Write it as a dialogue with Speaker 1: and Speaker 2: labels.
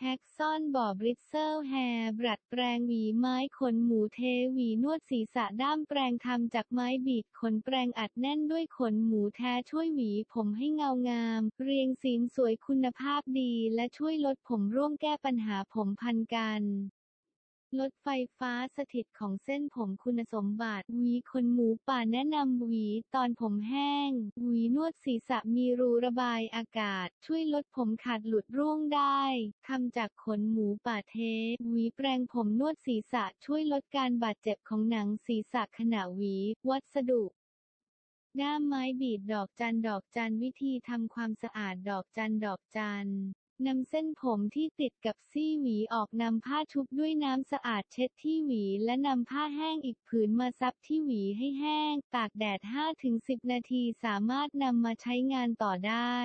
Speaker 1: แฮ็กซ่อนบอบบริตเซลแฮร์บรัดแปรงหวีไม้ขนหมูเทหวีนวดศีรษะด้ามแปรงทำจากไม้บีดขนแปรงอัดแน่นด้วยขนหมูแท้ช่วยหวีผมให้เงางาม เรียงสีนสวยคุณภาพดีและช่วยลดผมร่วงแก้ปัญหาผมพันกัน ลดไฟฟ้าสถิตของเส้นผมคุณสมบัติหวีขนหมูป่าแนะนำหวีตอนผมแห้งหวีนวดศีรษะมีรูระบายอากาศ ช่วยลดผมขาดหลุดร่วงได้ทำจากขนหมูป่าเทหวีแปรงผมนวดศีรษะช่วยลดการบาดเจ็บของหนังศีรษะขณะหวี วัสดุด้ามไม้บีดดอกจันดอกจันวิธีทำความสะอาดดอกจันดอกจัน นำเส้นผมที่ติดกับซี่หวีออกนำผ้าชุบด้วยน้ำสะอาดเช็ดที่หวี และนำผ้าแห้งอีกผืนมาซับที่หวีให้แห้ง ตากแดด 5-10 นาทีสามารถนำมาใช้งานต่อได้